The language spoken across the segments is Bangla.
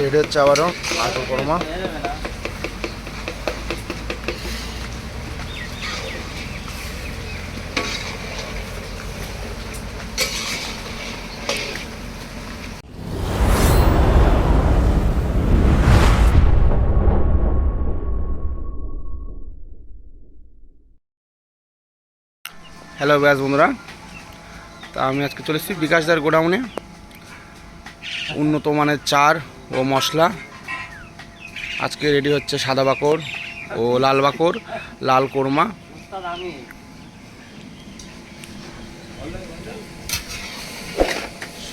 রেডি হচ্ছে আবারও আটল কর্মা হ্যালো ব্যাস বন্ধুরা। তা আমি আজকে চলে এসেছি বিকাশদার গোডাউনে। উন্নত মানের চার ও মশলা। আজকে রেডি হচ্ছে সাদা বাকর ও লাল বাকর লাল কোরমা।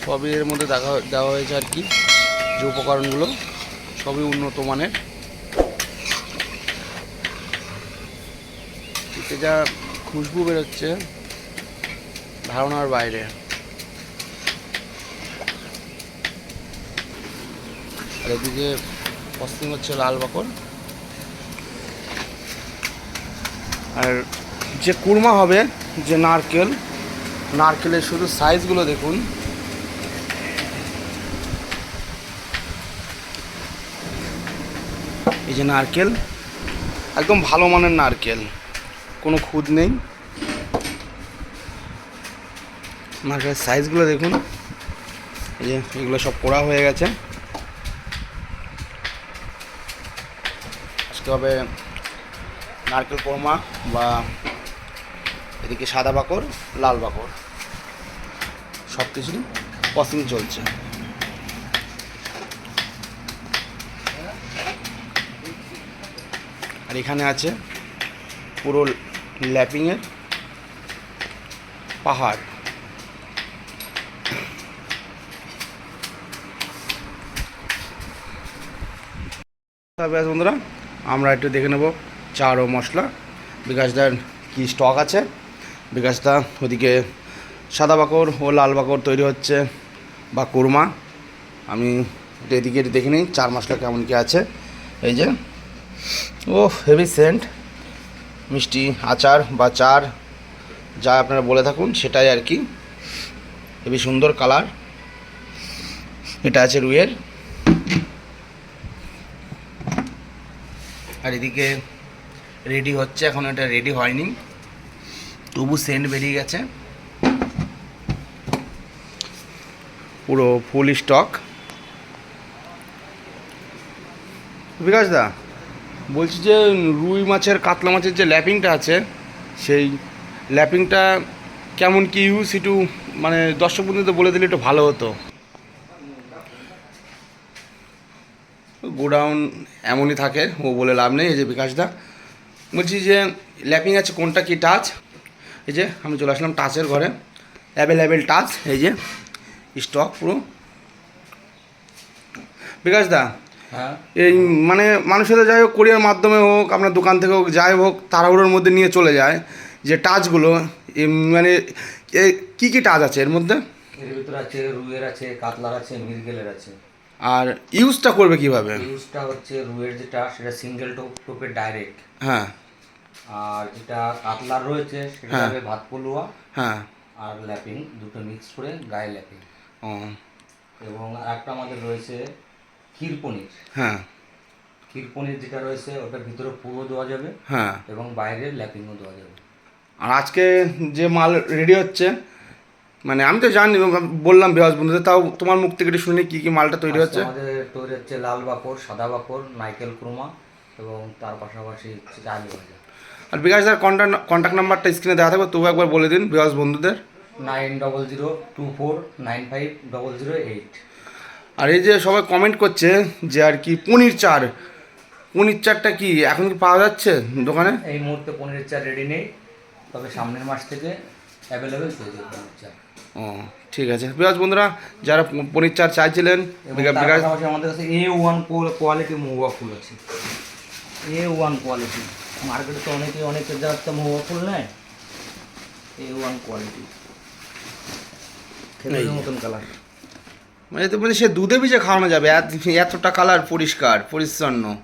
সবই এর মধ্যে দেখা দেওয়া হয়েছে আর কি, যে উপকরণগুলো সবই উন্নত মানের। যা খুশবু বেরোচ্ছে, ধারণার বাইরে। এদিকে পশ্চিম হচ্ছে লাল বাকর। আর যে কুরমা হবে, যে নারকেল, নারকেলের শুধু সাইজগুলো দেখুন। এই যে নারকেল, একদম ভালো মানের নারকেল, কোনো খুদ নেই। নারকেলের সাইজগুলো দেখুন। এই যে এগুলো সব পোড়া হয়ে গেছে। আজকে হবে নারকেল কোরমা বা এদিকে সাদা বাকর লাল বাকর সব কিছুরই পসিং চলছে। আর এখানে আছে পুরো ল্যাপিংয়ের পাহাড়। বন্ধুরা। আমরা একটু দেখে নেব চার ও মশলা। বিকাশদার কি স্টক আছে? বিকাশদা ওদিকে সাদা বাকর ও লাল বাকর তৈরি হচ্ছে বা কুরমা। আমি এদিকে দেখে নিই, চার মশলা কেমন কী আছে। এই যে, ও হেভি সেন্ট মিষ্টি আচার বা চার, যা আপনারা বলে থাকুন, সেটাই আর কি। হেবি সুন্দর কালার এটা আছে রুইয়ের। আর এদিকে রেডি হচ্ছে, এখন এটা রেডি হয়নি। তবু সেন্ট বেরিয়ে গেছে। পুরো ফুল স্টক বিকাশ দা, বলছি যে রুই মাছের, কাতলা মাছের যে ল্যাপিংটা আছে, সেই ল্যাপিংটা কেমন কি ইউজ একটু মানে দর্শক বন্ধুদের বলে দিলে একটু ভালো হতো। গোডাউন এমনই থাকে ও বলে লাভ নেই এই যে বিকাশদা। বলছি যে ল্যাপিং আছে কোনটা কি টাচ এই যে আমি চলে আসলাম টাচের ঘরে। অ্যাভেলেবেল টাচ এই যে স্টক পুরো। বিকাশদা হ্যাঁ। এই মানে মানুষের যাই হোক কোরিয়ার মাধ্যমে হোক আপনার দোকান থেকে হোক যাই হোক তাড়াহুড়োর মধ্যে নিয়ে চলে যায়। যে টাচগুলো মানে কী কী টাচ আছে এর মধ্যে? এর ভিতরে আছে রুইয়ের আছে কাতলার আছে মিরগেলের আছে। আর ইউজটা করবে কীভাবে? ইউজটা হচ্ছে রুয়ের যেটা সেটা সিঙ্গেল টোপ টোপের ডাইরেক্ট হ্যাঁ। আর যেটা কাতলার রয়েছে সেটা হ্যাঁ। হবে ভাত পলুয়া হ্যাঁ। আর ল্যাপিং দুটো মিক্স করে গায়ে ল্যাপিং। ও। এবং একটা আমাদের রয়েছে ক্ষীর পনির। হ্যাঁ। ক্ষীর পনির যেটা রয়েছে ওটার ভিতরে পুরো দেওয়া যাবে হ্যাঁ। এবং বাইরে ল্যাপিংও দেওয়া যাবে। আর আজকে যে মাল রেডি হচ্ছে মানে আমি তো জানি বললাম বিহাস বন্ধুদের তাও তোমার মুখ থেকে একটু শুনি কী কী মালটা তৈরি হচ্ছে? আমাদের তৈরি হচ্ছে লাল বাকর সাদা বাকর নাইকেল কুরমা এবং তার পাশাপাশি ভাজা। আর বিকাশদার কন্ট্যাক্ট কন্ট্যাক্ট নাম্বারটা স্ক্রিনে দেওয়া থাকবে তবু একবার বলে দিন বিহাস বন্ধুদের। Nine double zero two four nine five double zero eight. আর এই যে সবাই কমেন্ট করছে যে আর কি পনির চার পনির চারটা কি এখন কি পাওয়া যাচ্ছে দোকানে? এই মুহূর্তে পনির চার রেডি নেই তবে সামনের মাস থেকে অ্যাভেলেবেল যাবে পনির চা ও ঠিক আছে। বিকাশ বন্ধুরা যারা পনির চার চাইছিলেন আমাদের কাছে এ ওয়ান কোয়ালিটি মহুয়া ফুল আছে। A one quality. মার্কেটে তো অনেকে অনেকে যাচ্ছে মহুয়া ফুল নেয়। A one quality. মতন কালার মানে তো মানে সে দুধে ভিজে খাওয়ানো যাবে। এত- এতটা কালার পরিষ্কার পরিচ্ছন্ন।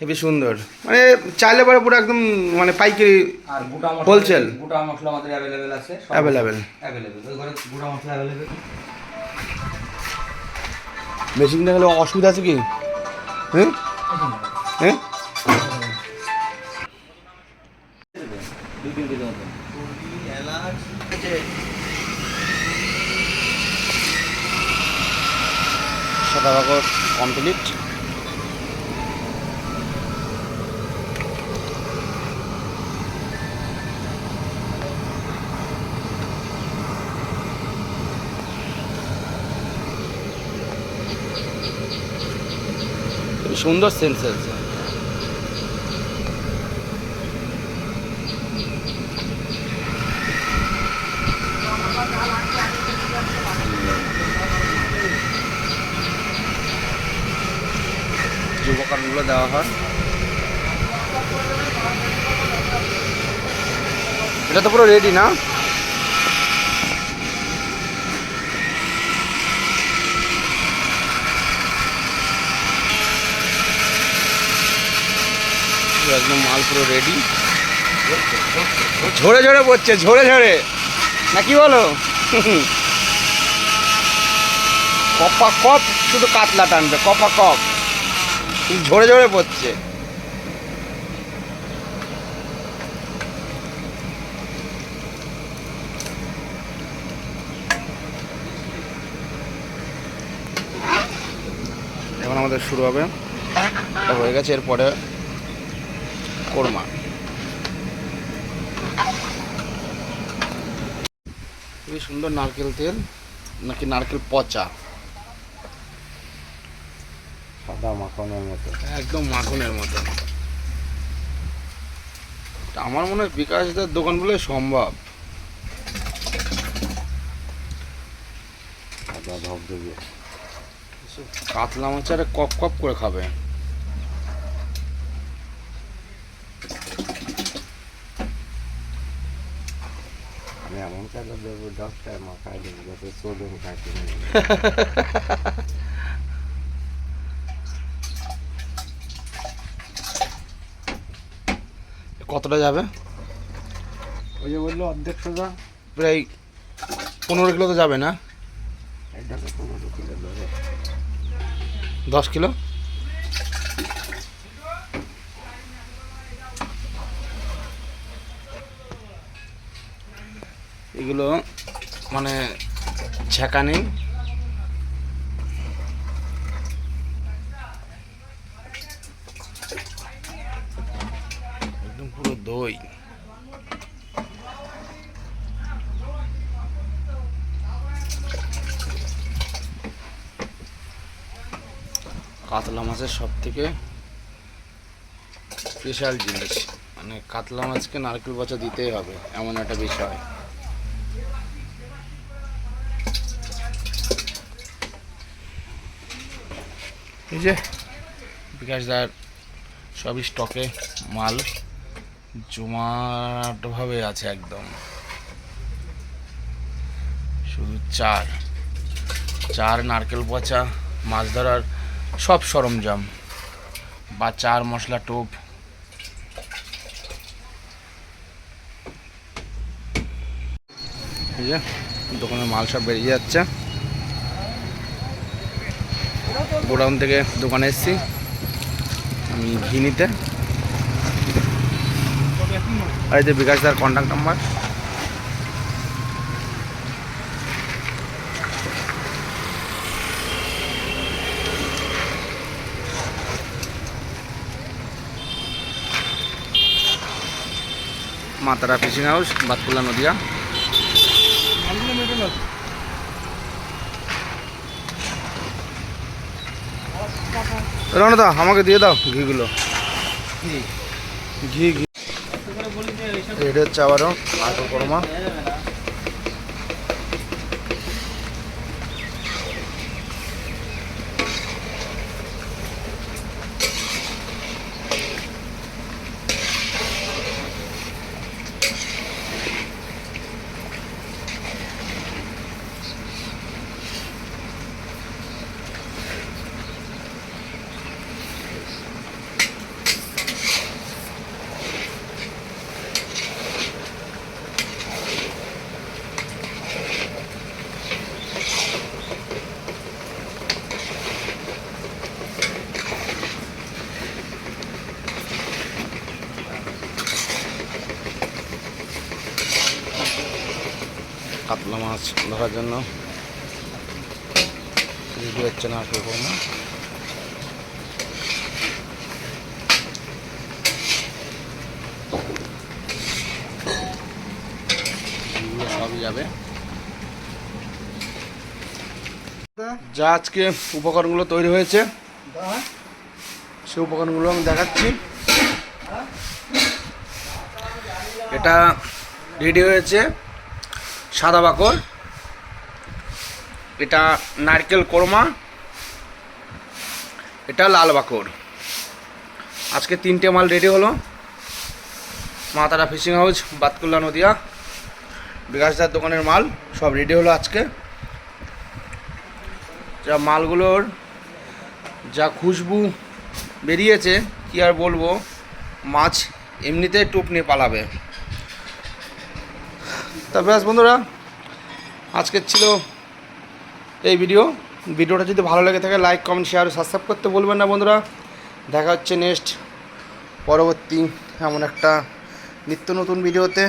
হেবি সুন্দর। মানে চাইলে পরে পুরো একদম মানে পাইকারি আর গোটা মশলা Wholesale? গোটা মশলা আমাদের অ্যাভেলেবেল আছে? অ্যাভেলেবেল ওই ঘরে গোটা মশলা অ্যাভেলেবেল মেশিনটা গেলে অসুবিধা আছে কি? হ্যাঁ? হ্যাঁ? সাদা বাকর কমপ্লিট সুন্দর সেন্স আছে যে দেওয়া হয়। এটা তো পুরো রেডি না? একদম মাল পুরো রেডি ঝরে ঝরে পড়ছে, ঝরে ঝরে। না, কি বলো? কপা কপ, শুধু কাতলা টানবে, কপা কপ। ঝরে ঝরে পড়ছে। এখন আমাদের শুরু হবে। হয়ে গেছে, এরপরে কোরমা। খুবই সুন্দর নারকেল তেল নাকি নারকেল পচা। সাদা মাখনের মতো। একদম মাখনের মতো। আমার মনে হয় বিকাশদার দোকানগুলো সম্ভব। কাতলা মাছ আরে কপ কপ করে খাবে। আমি এমন কাজে দেবো দশটায় মাখায় দেবো যাতে সোডন খাইতে কতটা যাবে ওই যে বলল অর্ধেক সোজা প্রায় পনেরো কিলো তো যাবে না পনেরো কিলো দশ কিলো এগুলো মানে ছেঁকা নেই। একদম পুরো দই। কাতলা মাছের সব থেকে স্পেশাল জিনিস। মানে কাতলা মাছকে নারকেল পচা দিতেই হবে, এমন একটা বিষয়। এই যে বিকাশদার সবই স্টকে মাল জমাটভাবে আছে একদম। শুধু চার। চার নারকেল পচা, মাছ ধরার সব সরঞ্জাম। বা চার মশলা টোপ। দোকানের মাল সব বেরিয়ে যাচ্ছে। গোডাউন থেকে দোকানে এসেছি। আমি ঘি নিতে। আর এই যে বিকাশদার contact number Matara fishing house Batkulla Nadia. Ranada আমাকে দিয়ে দাও ঘিগুলো। ঘি ঘি। এটা হচ্ছে আবারও আটো কর্মা। কাতলা মাছ ধরার জন্য। রেডি হচ্ছে না সেরকম না যাবে। যা আজকে উপকরণগুলো তৈরি হয়েছে, সেই উপকরণগুলো আমি দেখাচ্ছি। এটা রেডি হয়েছে। সাদা বাকর এটা নারকেল কোরমা, এটা লাল বাকর আজকে তিনটে মাল রেডি হলো। মাতারা ফিশিং হাউস বাতকুল্লা নদিয়া, বিকাশদার দোকানের মাল, সব রেডি হলো আজকে। যা মালগুলোর যা খুশবু বেরিয়েছে, কি আর বলব, মাছ এমনিতে টুপ নিয়ে পালাবে। তা ব্যাস বন্ধুরা, আজকের ছিল এই ভিডিও ভিডিওটা যদি ভালো লাগে থাকে লাইক কমেন্ট শেয়ার সাবস্ক্রাইব করতে বলবেন না বন্ধুরা। দেখা হচ্ছে নেক্সট পরবর্তী এমন একটা নিত্য নতুন ভিডিওতে